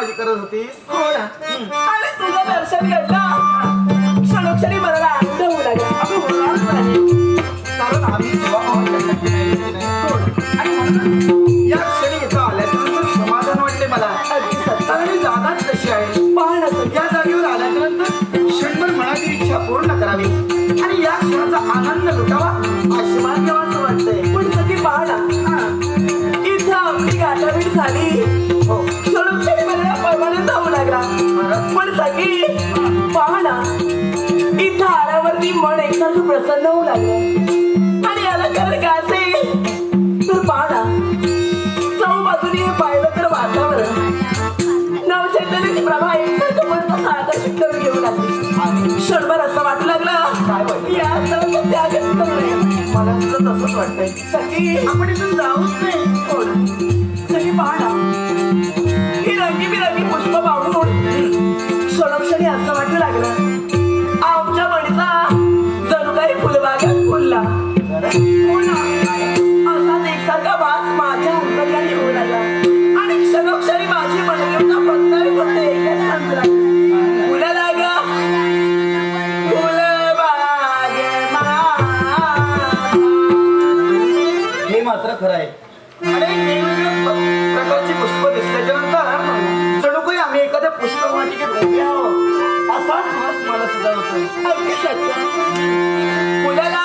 माझी करत होतीस हो ना आणि तुझं दर्शन घेतलं क्षणोक्षणी मला आनंद होऊ लागला अगं होणारच नाही. कारण आम्ही जेव्हा आवडल्यासाठी नाही, की नाही. आणि म्हणून या क्षणी इथं आल्याच्यानंतर समाधान वाटले मला. अगदी जागाच कशी आहे. पाहण्याचं या जागेवर आल्याच्यानंतर क्षणभर मनाची इच्छा पूर्ण करावी. आणि या क्षणाचा आनंद लुटावा आशीर्वाद घ्यावा असं वाटतंय. सगळी पाहणा इथं आल्यावरती मन एकसारखं प्रसन्न होऊ लागलं. आणि याला कारण काय असेल? तर पाहणा चौ बाजूने हे पाहिलं तर वातावरण. नवचैतन्याची प्रभा एकसारखं मन आकर्षित करून घेऊ लागली. क्षणभर असं वाटू लागलं? या सर्व त्यागच मला सुद्धा तसंच वाटतंय. सगळी आपण इथून जाऊच नाही. खरं आहे. अनेक प्रकारची पुष्प दिसल्याच्या नंतर काही आम्ही एखाद्या पुष्पवाटिकेत आहोत. असाच मला सुद्धा होतो फुलाला